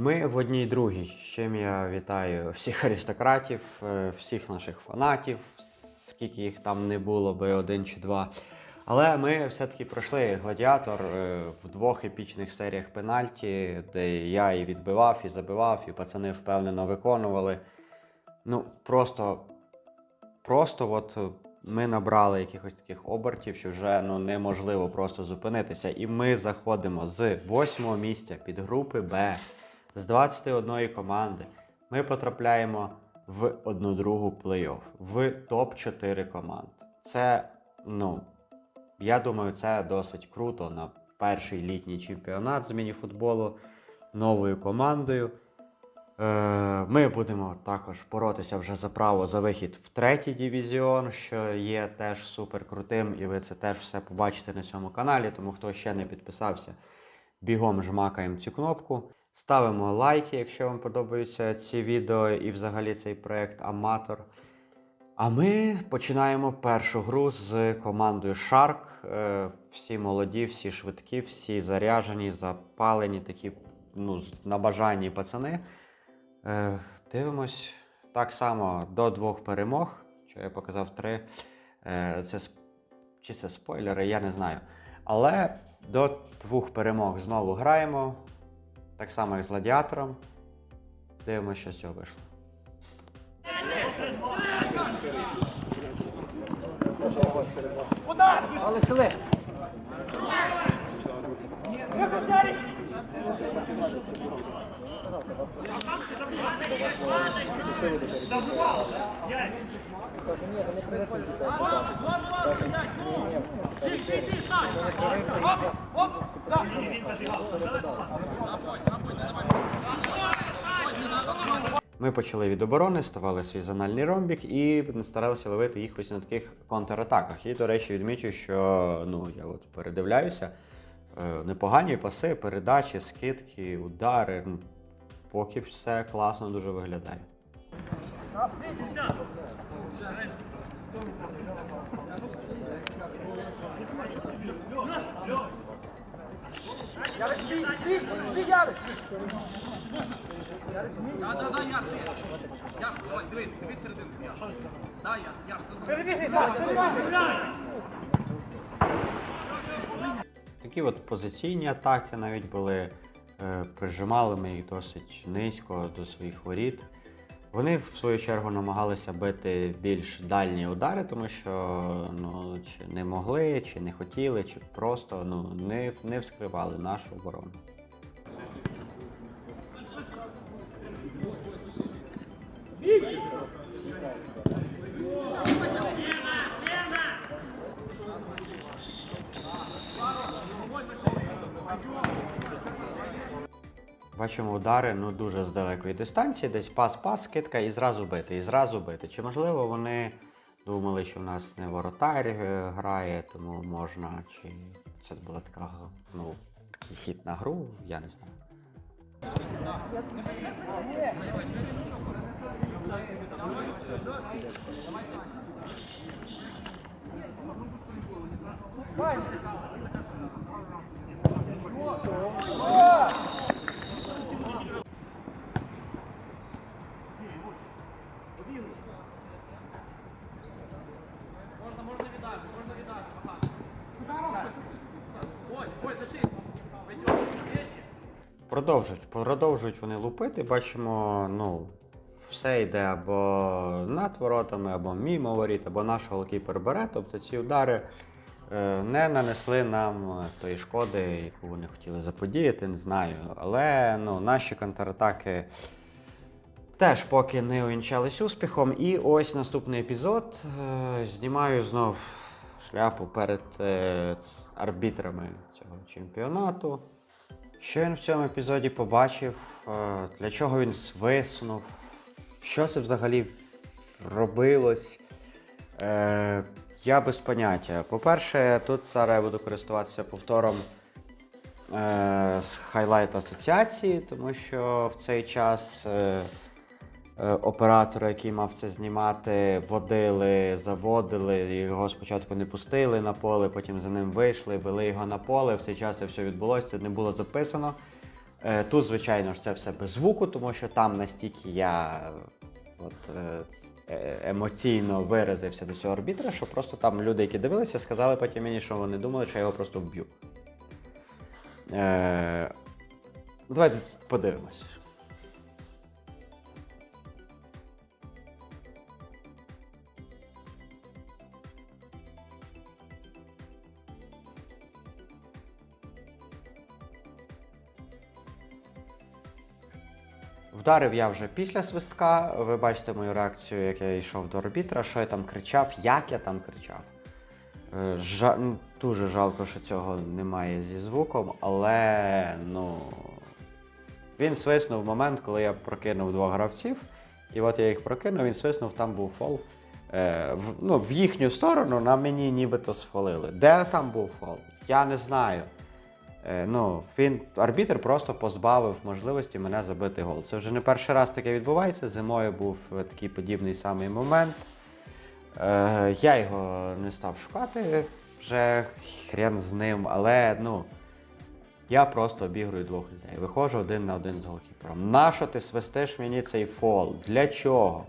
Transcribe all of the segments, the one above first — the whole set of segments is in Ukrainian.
Ми в одній другій. З чим я вітаю всіх аристократів, е, всіх наших фанатів, скільки їх там не було, би один чи два. Але ми все-таки пройшли гладіатор е, в двох епічних серіях пенальті, де я і відбивав, і забивав, і пацани впевнено виконували. Ну, просто, просто от е, ми набрали якихось таких обертів, що вже ну, неможливо просто зупинитися. І ми заходимо з восьмого місця під групи Б з 21 команди. Ми потрапляємо в одну другу плей-офф, в топ-4 команд. Це, ну, я думаю, це досить круто на перший літній чемпіонат з мініфутболу новою командою. Е, Ми будемо також боротися вже за право за вихід в третій дивізіон, що є теж супер крутим, і ви це теж все побачите на цьому каналі. Тому хто ще не підписався, бігом жмакаємо цю кнопку. Ставимо лайки, якщо вам подобаються ці відео і взагалі цей проект Аматор. А ми починаємо першу гру з командою Shark. Е, Всі молоді, всі швидкі, всі заряжені, запалені, такі ну, з- набажанні пацани. Е, Дивимось так само до двох перемог. Що я показав три. Е, Це чи це спойлери, я не знаю. Але до двох перемог знову граємо. Так само, як з гладіатором. Дивимося, що з цього вийшло. Але сили. Ми почали від оборони, ставали свій зональний ромбік і старалися ловити їх ось на таких контратаках. І, до речі, відмічу, що ну, я от передивляюся. е, Непогані паси, передачі, скидки, удари. Поки все класно дуже виглядає. Да, да, да, Яр, ти. Яр, давай, дивись, дивись серединку, Яр. Да, Яр, Яр, це знаю. Такі от позиційні атаки навіть були. Е, Прижимали ми їх досить низько до своїх воріт. Вони, в свою чергу, намагалися бити більш дальні удари, тому що ну, чи не могли, чи не хотіли, чи просто ну, не, не вскривали нашу оборону. Бачимо удари ну, дуже з далекої дистанції, десь пас-пас, скидка і зразу бити, і зразу бити. Чи можливо вони думали, що в нас не воротар е, грає, тому можна, чи це була така ну, хід на гру, я не знаю. Можна, Продовжують, продовжують вони лупити. Бачимо, ну, все йде або над воротами, або мімо воріт, або наш голкіпер бере. Тобто ці удари е, не нанесли нам тої шкоди, яку вони хотіли заподіяти, не знаю. Але ну, наші контратаки теж поки не увінчались успіхом. І ось наступний епізод. Е, знімаю знов шляпу перед е, арбітрами цього чемпіонату. Що він в цьому епізоді побачив, е, для чого він свиснув, що це взагалі робилось. Е, я без поняття. По-перше, тут зараз я буду користуватися повтором е, з хайлайт асоціації, тому що в цей час оператора, який мав це знімати, водили, заводили, його спочатку не пустили на поле, потім за ним вийшли, вели його на поле. В цей час це все відбулося, не було записано. Е, Тут, звичайно ж, це все без звуку, тому що там настільки я е, от, е, е, емоційно виразився до цього арбітра, що просто там люди, які дивилися, сказали потім мені, що вони думали, що я його просто вб'ю. Е, Давайте подивимось. Вдарив я вже після свистка. Ви бачите мою реакцію, як я йшов до арбітра, що я там кричав, як я там кричав. Е, Жа... Дуже жалко, що цього немає зі звуком, але ну, він свиснув момент, коли я прокинув двох гравців. І от я їх прокинув, він свиснув, там був фол. Е, в, ну, в їхню сторону на мені нібито сфолили. Де там був фол? Я не знаю. Е, ну, він, арбітр просто позбавив можливості мене забити гол. Це вже не перший раз таке відбувається. Зимою був е, такий подібний самий момент. Е, я його не став шукати, вже хрен з ним, але ну, я просто обігрую двох людей. Виходжу один на один з голкіпером. Нащо ти свистиш мені цей фол? Для чого?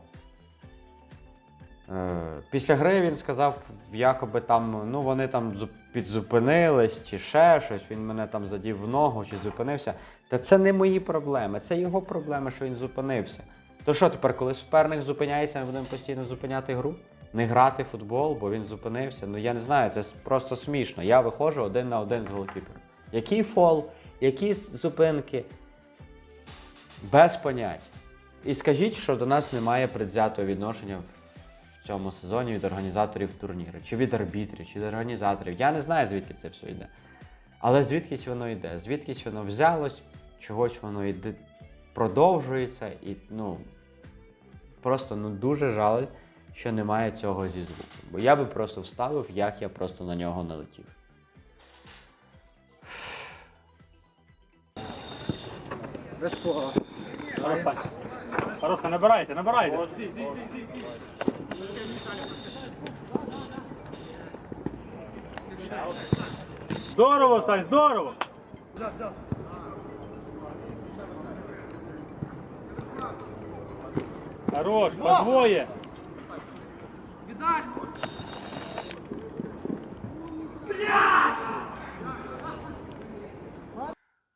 Е, Після гри він сказав, якоби там, ну вони там підзупинились чи ще щось, він мене там задів в ногу чи зупинився. Та це не мої проблеми, це його проблеми, що він зупинився. То що тепер, коли суперник зупиняється, ми будемо постійно зупиняти гру? Не грати в футбол, бо він зупинився. Ну я не знаю, це просто смішно. Я виходжу один на один з голкіпером. Який фол, які зупинки? Без понять. І скажіть, що до нас немає предвзятого відношення в цьому сезоні від організаторів турніру, чи від арбітрів, чи від організаторів. Я не знаю, звідки це все йде. Але звідкись воно йде, звідкись воно взялось, чогось воно йде, продовжується, і ну просто ну дуже жаль, що немає цього зі звуком. Бо я би просто вставив, як я просто на нього налетів. Хорошо, набирайте, набирайте. Здорово, Сань, здорово. Хорош, по двоє. Віддай!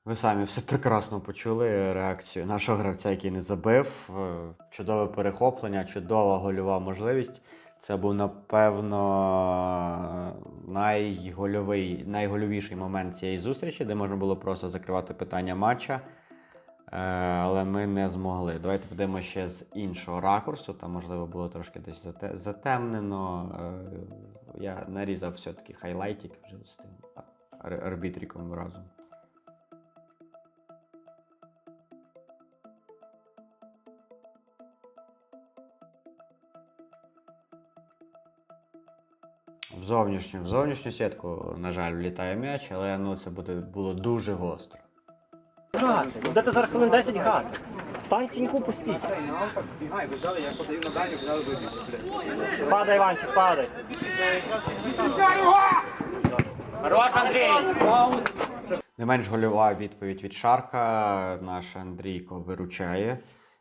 Ви самі все прекрасно почули реакцію нашого гравця, який не забив. Е, Чудове перехоплення, чудова гольова можливість. Це був, напевно, найгольовий, найгольовіший момент цієї зустрічі, де можна було просто закривати питання матча. Е, Але ми не змогли. Давайте подивимося ще з іншого ракурсу. Там, можливо, було трошки десь зате- затемнено. Е, Я нарізав все-таки хайлайтик вже з тим ар- арбітриком разом. В зовнішню, в зовнішню сітку, на жаль, влітає м'яч, але ну, це буде, було дуже гостро. Грати, ну де ти зараз хвилин 10 грати? Стань в тіньку пустіть. Падай, Іванчик, падай. Не менш гольова відповідь від Шарка. Наш Андрійко виручає,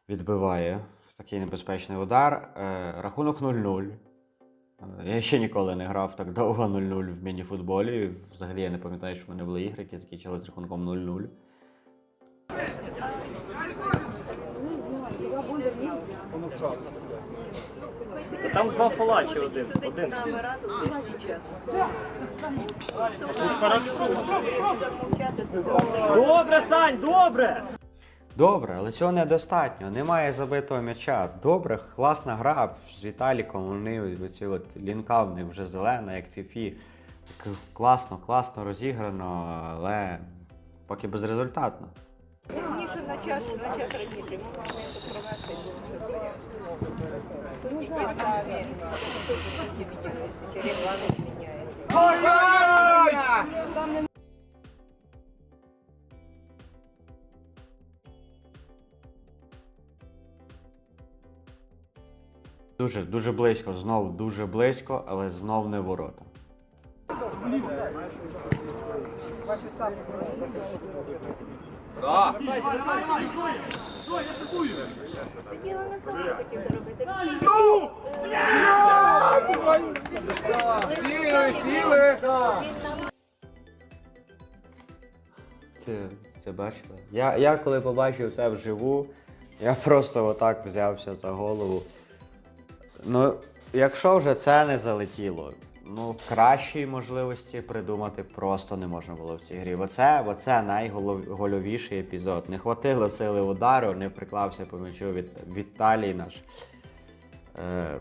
відбиває такий небезпечний удар. Е, рахунок 0-0. Е, Я ще ніколи не грав так довго 0-0 в мініфутболі. Взагалі я не пам'ятаю, що в мене були ігри, які закінчилися з рахунком 0-0. Там два фалачі один. Один. Хорошо. Добре, Сань, добре! Добре, але цього недостатньо. Немає забитого м'яча. Добре, класна гра з Віталіком. Вони оці от лінка в них вже зелена, як Фіфі. Класно, класно розіграно, але поки безрезультатно. На час, на час плани міняється. Дуже, дуже близько, знов дуже близько, але знов не ворота. Політиків заробити. Це, це бачили? Я, я коли побачив це вживу, я просто отак взявся за голову. Ну, якщо вже це не залетіло, ну кращої можливості придумати просто не можна було в цій грі. Бо це, бо це найголовіший епізод. Не хватило сили удару, не приклався по м'ячу від Віталій наш. Е,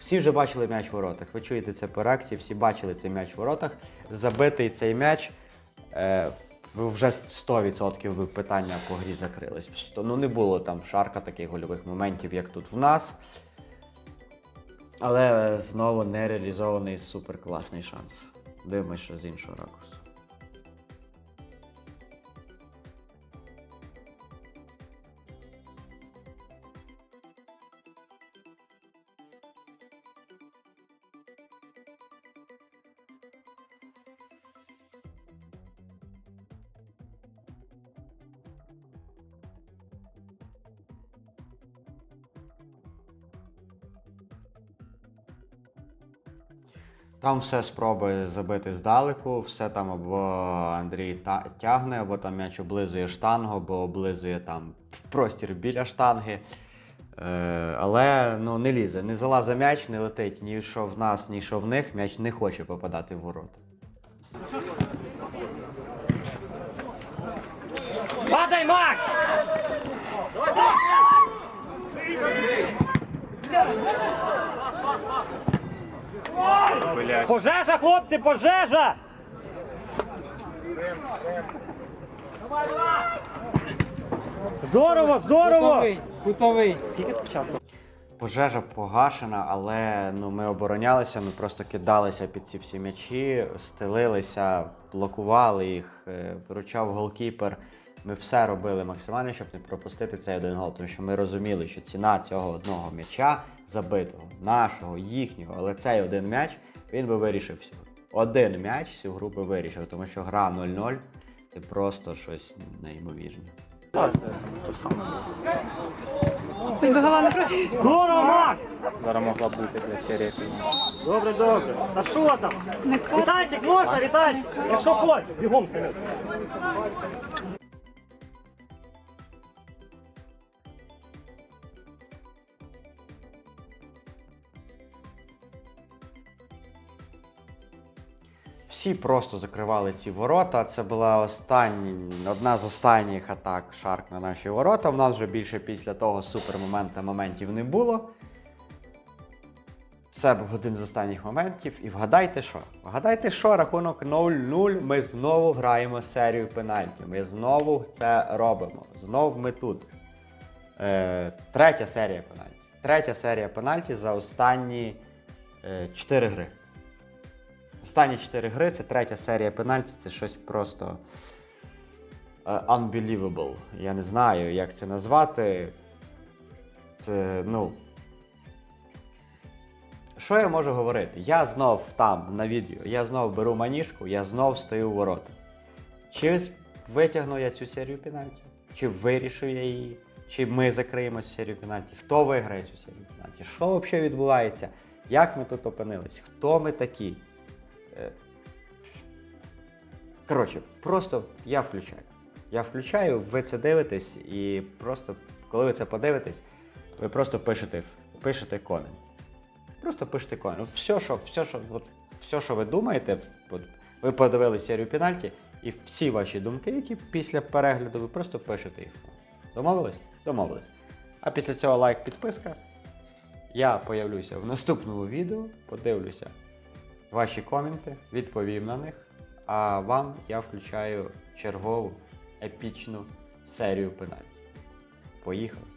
всі вже бачили м'яч в воротах. Ви чуєте це по реакції, всі бачили цей м'яч в воротах. Забитий цей м'яч. Е, вже 100% ви питання по грі закрились. Ну не було там шарка таких гольових моментів, як тут в нас. Але знову не реалізований суперкласний шанс. Дивимось що з іншого ракурсу. Там все спроби забити здалеку, все там або Андрій та- тягне, або там м'яч облизує штангу, або облизує там простір біля штанги. Е, але ну, не лізе, не залазить м'яч, не летить ні що в нас, ні що в них. М'яч не хоче попадати в ворота. Падай, Макс! Пожежа, хлопці, пожежа! Здорово, здорово! Кутовий. Скільки часу? Пожежа погашена, але ну, ми оборонялися, ми просто кидалися під ці всі м'ячі, стелилися, блокували їх, е, виручав голкіпер. Ми все робили максимально, щоб не пропустити цей один гол. Тому що ми розуміли, що ціна цього одного м'яча забитого, нашого, їхнього, але цей один м'яч він би вирішив все. Один м'яч цю гру би вирішив, тому що гра 0-0 це просто щось неймовірне. Не про... Здорово, Макс! Зараз могла бути для серії. Добре, добре. Та що там? Вітальчик можна, Вітальчик? Якщо хочеш, бігом самі. Всі просто закривали ці ворота. Це була останні, одна з останніх атак Шарк на наші ворота. В нас вже більше після того супермомента моментів не було. Це був один з останніх моментів. І вгадайте що? Вгадайте, що рахунок 0-0. Ми знову граємо серію пенальті. Ми знову це робимо. Знов ми тут. Е, третя серія пенальті. Третя серія пенальті за останні е, 4 гри. Останні 4 гри це третя серія пенальті, це щось просто е, unbelievable. Я не знаю, як це назвати. Це, ну. Що я можу говорити? Я знов там на відео, я знов беру маніжку, я знов стою в ворота. Чи витягну я цю серію пенальті? Чи вирішу я її? Чи ми закриємо цю серію пенальті? Хто виграє цю серію пенальті? Що взагалі відбувається? Як ми тут опинились? Хто ми такі? Е, Коротше, просто я включаю. Я включаю, ви це дивитесь, і просто, коли ви це подивитесь, ви просто пишете, пишете комент. Просто пишете комент. Все, що, все, що, от, все, що ви думаєте, ви подивились серію пенальті, і всі ваші думки, які після перегляду, ви просто пишете їх. Домовились? Домовились. А після цього лайк, підписка. Я появлюся в наступному відео, подивлюся ваші коменти, відповім на них. А вам я включаю чергову епічну серію пенальті. Поїхали!